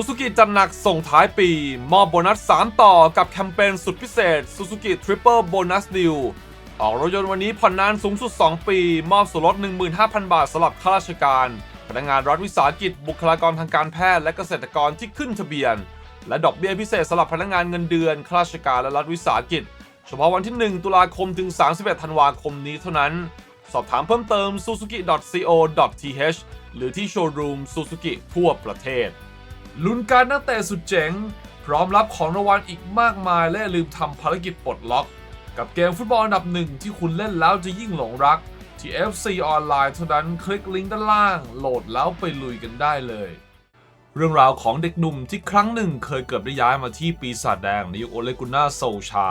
Suzuki จัดหนักส่งท้ายปี มอบโบนัส 3 ต่อกับแคมเปญสุดพิเศษ Suzuki Triple Bonus Deal ออกรถยนต์วันนี้ผ่อนนานสูงสุด 2 ปี มอบส่วนลด 15,000 บาทสำหรับข้าราชการ พนักงานรัฐวิสาหกิจ บุคลากรทางการแพทย์และเกษตรกรที่ขึ้นทะเบียน และดอกเบี้ยพิเศษสำหรับพนักงานเงินเดือนข้าราชการและรัฐวิสาหกิจ เฉพาะวันที่ 1 ตุลาคมถึง 31 ธันวาคมนี้เท่านั้น สอบถามเพิ่มเติม suzuki.co.th หรือที่โชว์รูม Suzuki ทั่วประเทศ ลุ้นการนักเตะสุดเจ๋ง พร้อมรับของรางวัลอีกมากมาย และลืมทำภารกิจปลดล็อก กับเกมฟุตบอลอันดับหนึ่งที่คุณเล่นแล้วจะยิ่งหลงรัก ที่ FC ออนไลน์เท่านั้นคลิกลิงก์ด้านล่าง โหลดแล้วไปลุยกันได้เลย เรื่องราวของเด็กหนุ่มที่ครั้งหนึ่งเคยเกือบได้ย้ายมาที่ปีศาจแดงในยุคโอเลกุน่าโซลชา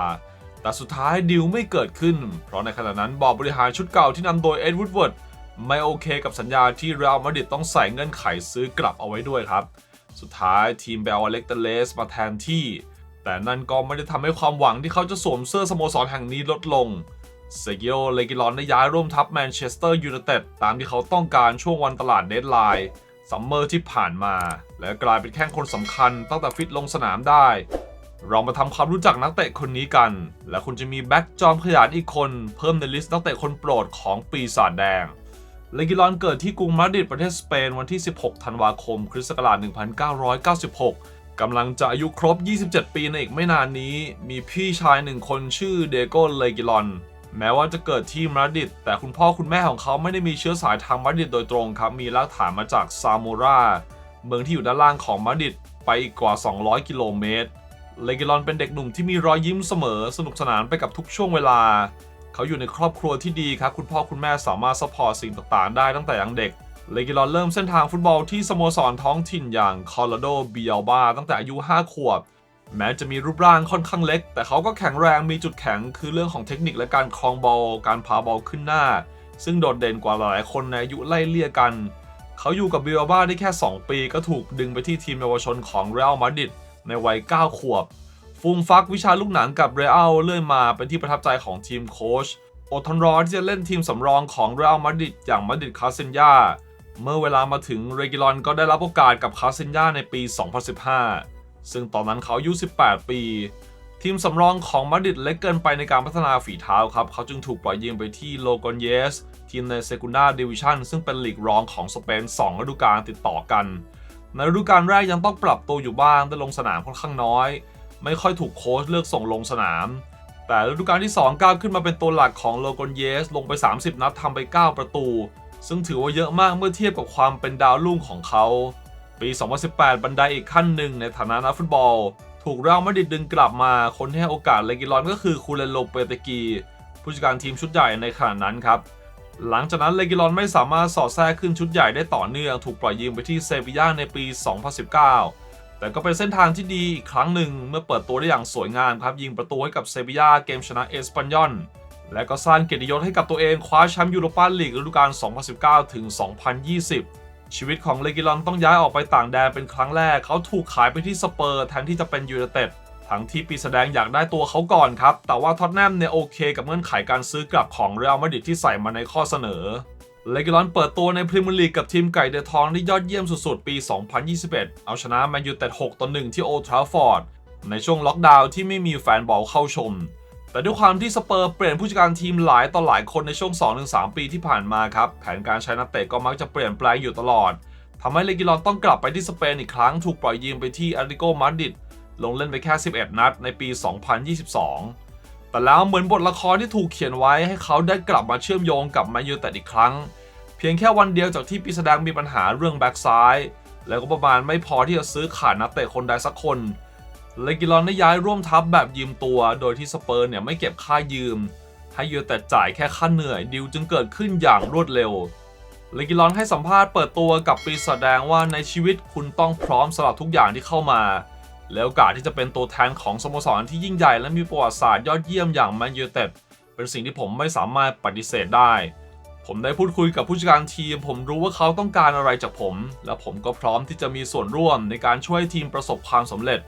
แต่สุดท้ายดิวไม่เกิดขึ้น เพราะในขณะนั้นบอร์ดบริหารชุดเก่าที่นำโดยเอ็ดวูดเวิร์ดไม่โอเคกับสัญญาที่เรอัลมาดริดต้องใส่เงื่อนไขซื้อกลับเอาไว้ด้วยครับ สุดท้ายทีมเบลอเล็กเตเลสมาแทนที่ แต่นั่นก็ไม่ได้ทำให้ความหวังที่เขาจะสวมเสื้อสโมสรแห่งนี้ลดลงเซกิโอเลกิลอนได้ย้ายร่วมทัพแมนเชสเตอร์ยูไนเต็ดตามที่เขาต้องการช่วงวันตลาดเดดไลน์ซัมเมอร์ที่ผ่านมา และกลายเป็นแข้งคนสำคัญตั้งแต่ฟิตลงสนามได้ เรามาทำความรู้จักนักเตะคนนี้กัน และคุณจะมีแบ็กจอมขยันอีกคน เพิ่มในลิสต์นักเตะคนโปรดของปีศาจแดง เลกิลอนเกิดที่กรุงมาดริดประเทศสเปนวันที่ 16 ธันวาคม คริสต์ศักราช 1996 กำลังจะอายุครบ 27 ปีในอีกไม่นานนี้ มีพี่ชายหนึ่งคนชื่อเดโกเลกิลอน แม้ว่าจะเกิดที่มาดริดแต่คุณพ่อคุณแม่ของเขาไม่ได้มีเชื้อสายทางมาดริดโดยตรงครับ มีรากฐานมาจากซาโมราเมืองที่อยู่ด้านล่างของมาดริดไปอีกกว่า 200 กิโลเมตร เลกิลอนเป็นเด็กหนุ่มที่มีรอยยิ้มเสมอสนุกสนานไปกับทุกช่วงเวลา เขาอยู่ในครอบครัวที่ดีครับ คุณพ่อคุณแม่สามารถซัพพอร์ตสิ่งต่างๆ ได้ตั้งแต่ยังเด็ก เลกิลอนเริ่มเส้นทางฟุตบอลที่สโมสรท้องถิ่นอย่างคอร์ a โดเบียลบาตั้งแต่อายุ 5 ขวบ แม้จะมีรูปร่างค่อนข้างเล็ก แต่เขาก็แข็งแรงมีจุดแข็งคือเรื่องของเทคนิคและการครองบอลการพาบอลขึ้นหน้า ซึ่งโดดเด่นกว่าหลายคนในอายุไล่เลี่ยกัน เขาอยู่กับเบียลบาได้แค่ 2 ปีก็ถูกดึงไปที่ทีมเยาวชนของเรอัลมาดริดในวัย 9 ขวบ ฟูมฟักวิชาลูกหนังกับเรอัลเลื่อยมาเป็นที่ประทับใจของทีมโค้ชอดทนรอที่จะเล่นทีมสำรองของเรอัลมาดริดอย่างมาดริดคาเซนยาเมื่อเวลามาถึงเรกิลอนก็ได้รับโอกาสกับคาเซนยาในปี 2015 ซึ่งตอนนั้นเขาอายุ 18 ปี ทีมสำรองของมาดริดเล็กเกินไปในการพัฒนาฝีเท้าครับ เขาจึงถูกปล่อยยืมไปที่โลกอนเยส ทีมในเซกุนดาดิวิชันซึ่งเป็นลีกรองของสเปน2ฤดูกาลติดต่อกัน ในฤดูกาลแรกยังต้องปรับตัวอยู่บ้างได้ลงสนามค่อนข้างน้อย ไม่ค่อยถูกโค้ชเลือกส่งลงสนาม แต่ฤดูกาลที่ 2 ก้าวขึ้นมาเป็นตัวหลักของโลกอนเยส ลงไป 30 นัดทำไป 9 ประตู ซึ่งถือว่าเยอะมากเมื่อเทียบกับความเป็นดาวรุ่งของเขา ปี 2018 บันไดอีกขั้นหนึ่งในฐานะนักฟุตบอล ถูกเรอัลมาดริดดึงกลับมาคนที่ให้โอกาสเลกิลอนก็คือคูเลนโลเปเตกี ผู้จัดการทีมชุดใหญ่ในขณะนั้นครับหลังจากนั้นเลกิลอนไม่สามารถสอดแทรกขึ้นชุดใหญ่ได้ต่อเนื่อง ถูกปล่อยยืมไปที่เซบีย่าในปี 2019 แต่ก็เป็นเส้นทางที่ดีอีกครั้งหนึ่งเมื่อเปิดตัวได้อย่างสวยงามครับ ยิงประตูให้กับเซบียาเกมชนะเอสปันยอน และก็สร้างเกียรติยศให้กับตัวเองคว้าแชมป์ยูโรปาลีกฤดูกาล 2019 ถึง 2020 ชีวิตของเลกิลอนต้องย้ายออกไปต่างแดนเป็นครั้งแรก เขาถูกขายไปที่สเปอร์แทนที่จะเป็นยูไนเต็ดทั้งที่ปีแสดงอยากได้ตัวเขาก่อนครับ แต่ว่าท็อตแนมเนี่ยโอเค กับเงื่อนไขการซื้อกลับของเรอัลมาดริดที่ใส่มาในข้อเสนอ เลกิลอนเปิดตัวในพรีเมียร์ลีกกับทีมไก่เดือดทองที่ยอดเยี่ยมสุดๆ ปี 2021 เอาชนะแมนยูเต็ด6ต่อ1ที่โอทราฟฟอร์ด ในช่วงล็อกดาวน์ที่ไม่มีแฟนบอลเข้าชม แต่ด้วยความที่สเปอร์เปลี่ยนผู้จัดการทีมหลายต่อหลายคนในช่วง 2-3 ปีที่ผ่านมาครับ แผนการใช้นักเตะก็มักจะเปลี่ยนแปลงอยู่ตลอดทำให้เลกิลอนต้องกลับไปที่สเปนอีกครั้งถูกปล่อยยืมไปที่อาริโกมาดริดลงเล่นไปแค่ 11 นัดในปี 2022 แต่แล้วเหมือนบทละครที่ถูกเขียนไว้ให้เขาได้กลับมาเชื่อมโยงกับมนยูแต่อีกครั้ง เพียงแค่วันเดียวจากที่ปีแสดงมีปัญหาเรื่องแบ็กซ้าย แล้วก็ประมาณไม่พอที่จะซื้อขาดนักเตะคนใดสักคนเลกิลอนได้ย้ายร่วมทัพแบบยืมตัว โดยที่สเปอร์เนี่ยไม่เก็บค่ายืม ให้ยูแต่จ่ายแค่ค่าเหนื่อยดิวจึงเกิดขึ้นอย่างรวดเร็วเลกิลอนให้สัมภาษณ์เปิดตัวกับปีแสดงว่าในชีวิตคุณต้องพร้อมสำหรับทุกอย่างที่เข้ามา แล้วโอกาสที่จะเป็นตัวแทนของสโมสรที่ยิ่งใหญ่และมีประวัติศาสตร์ยอดเยี่ยมอย่างแมนยูเต็ดเป็นสิ่งที่ผมไม่สามารถปฏิเสธได้ ผมได้พูดคุยกับผู้จัดการทีม ผมรู้ว่าเขาต้องการอะไรจากผม และผมก็พร้อมที่จะมีส่วนร่วมในการช่วยทีมประสบความสำเร็จ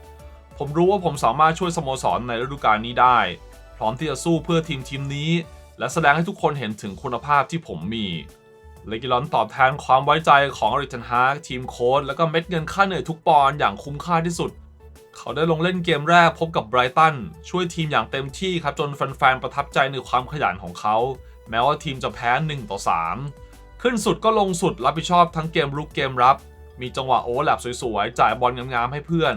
ผมรู้ว่าผมสามารถช่วยสโมสรในฤดูกาลนี้ได้ พร้อมที่จะสู้เพื่อทีมทีมนี้ และแสดงให้ทุกคนเห็นถึงคุณภาพที่ผมมีเลกิลอนตอบแทนความไว้ใจของอริทันฮาร์กทีมโค้ชแล้วก็เม็ดเงินค่าเหนื่อยทุกปอนด์อย่างคุ้มค่าที่สุด เขาได้ลงเล่นเกมแรกพบกับไบรตันช่วยทีมอย่างเต็มที่ครับจนแฟนๆประทับใจในความขยันของเขา แม้ว่าทีมจะแพ้1ต่อ3 ขึ้นสุดก็ลงสุดรับผิดชอบทั้งเกมรุกเกมรับ มีจังหวะโอเวอร์แลปสวยๆ จ่ายบอลงามๆให้เพื่อน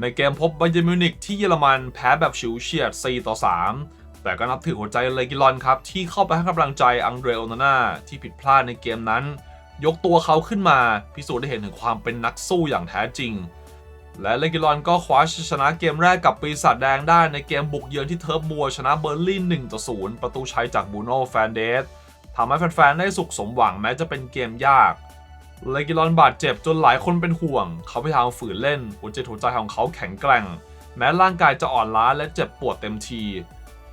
ในเกมพบไบเยร์นมิวนิกที่เยอรมันแพ้แบบฉิวเฉียด4ต่อ3แต่ก็นับถือหัวใจเลกิลอนครับ ที่เข้าไปให้กำลังใจอังเดรโอนาน่าที่ผิดพลาดในเกมนั้น ยกตัวเขาขึ้นมา พิสูจน์ได้เห็นถึงความเป็นนักสู้อย่างแท้จริง และเลกิลอนก็คว้าชัยชนะเกมแรกกับปีศาจแดงได้ในเกมบุกเยือนที่เทิร์ฟบัวชนะเบอร์ลิน1ต่อ0ประตูชัยจากบูโน่แฟนเดสทำให้แฟนๆ ได้สุขสมหวังแม้จะเป็นเกมยาก เลกิลอนบาดเจ็บจนหลายคนเป็นห่วง เขาพยายามฝืนเล่น หัวใจหัวใจของเขาแข็งแกร่ง แม้ร่างกายจะอ่อนล้าและเจ็บปวดเต็มที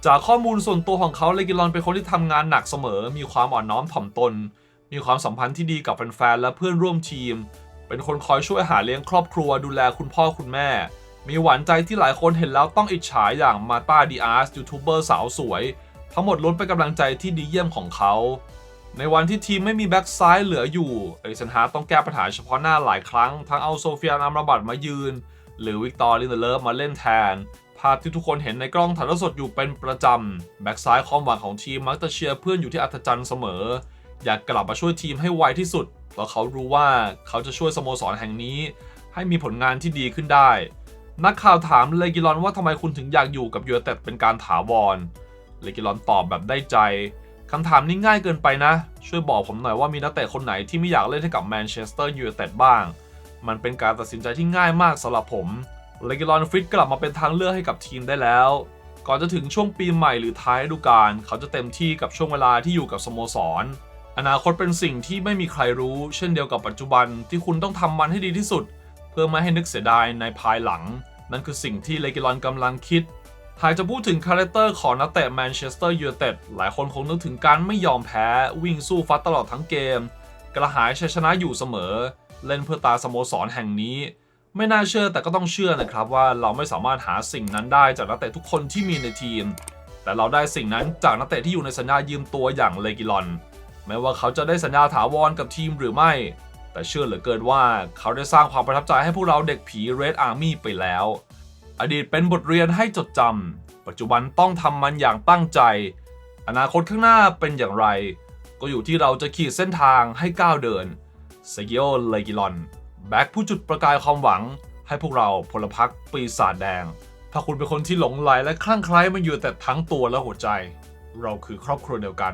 จากข้อมูลส่วนตัวของเขาเลกิลอนเป็นคนที่ทำงานหนักเสมอ มีความอ่อนน้อมถ่อมตน มีความสัมพันธ์ที่ดีกับแฟนๆ และเพื่อนร่วมทีม เป็นคนคอยช่วยหาเลี้ยงครอบครัวดูแลคุณพ่อคุณแม่ มีหวานใจที่หลายคนเห็นแล้วต้องอิจฉาอย่างมาตาดีอาร์สยูทูบเบอร์สาวสวย ทั้งหมดล้วนเป็นกำลังใจที่ดีเยี่ยมของเขา ในวันที่ทีมไม่มีแบ็กซ้ายเหลืออยู่เอเซนฮาต้องแก้ปัญหาเฉพาะหน้าหลายครั้ง ทั้งเอาโซเฟียนามราบัตมายืน หรือวิกตอร์ลินเดเลฟมาเล่นแทนภาพที่ทุกคนเห็นในกล้องถ่ายทอดสดอยู่เป็นประจำ แบ็กซ้ายความหวังของทีมมักจะเชียร์เพื่อนอยู่ที่อัศจรรย์เสมอ อยากกลับมาช่วยทีมให้ไวที่สุด เพราเขารู้ว่าเขาจะช่วยสโมสรแห่งนี้ ให้มีผลงานที่ดีขึ้นได้ นักข่าวถามเลกิลอนว่าทำไมคุณถึงอยากอยู่กับยู i นเต็ดเป็นการถาวร เลกิลอนตอบแบบได้ใจคำถามนี้ง่ายเกินไปนะ ช่วยบอกผมหน่อยว่ามีนักเตะคนไหนที่ไม่อยากเล่นให้กับแมนเชสเตอร์ยูไนเต็ดบ้าง มันเป็นการตัดสินใจที่ง่ายมากสำหรับผม เลกิลอนฟิตกลับมาเป็นทางเลือกให้กับทีมได้แล้ว ก่อนจะถึงช่วงปีใหม่หรือท้ายฤดูกาลเขาจะเต็มที่กับช่วงเวลาที่อยู่กับสโมสร อนาคตเป็นสิ่งที่ไม่มีใครรู้ เช่นเดียวกับปัจจุบันที่คุณต้องทำมันให้ดีที่สุด เพื่อไม่ให้นึกเสียดายในภายหลัง นั่นคือสิ่งที่เลกิลอนกำลังคิด หากจะพูดถึงคาแรคเตอร์ของนักเตะแมนเชสเตอร์ยูไนเต็ดหลายคนคงนึกถึงการไม่ยอมแพ้วิ่งสู้ฟัดตลอดทั้งเกม กระหายชัยชนะอยู่เสมอ เล่นเพื่อตาสโมสรแห่งนี้ ไม่น่าเชื่อแต่ก็ต้องเชื่อนะครับว่าเราไม่สามารถหาสิ่งนั้นได้จากนักเตะทุกคนที่มีในทีม แต่เราได้สิ่งนั้นจากนักเตะที่อยู่ในสัญญายืมตัวอย่างเลกิลอน ม้ว่าเขาจะได้สัญญาถาวรกับทีมหรือไม่ แต่เชื่อเหลือเกินว่าเขาได้สร้างความประทับใจให้พวกเราเด็กผี Red Army ไปแล้ว อดีตเป็นบทเรียนให้จดจำปัจจุบันต้องทำมันอย่างตั้งใจ อนาคตข้างหน้าเป็นอย่างไร ก็อยู่ที่เราจะขีดเส้นทางให้ก้าวเดินเซกิโอเลกิลอนแบ็คผู้จุดประกายความหวัง ให้พวกเราพลพรรคปีศาจแดง ถ้าคุณเป็นคนที่หลงไหลและคลั่งไคล้มันอยู่แต่ทั้งตัวและหัวใจ เราคือครอบครัวเดียวกัน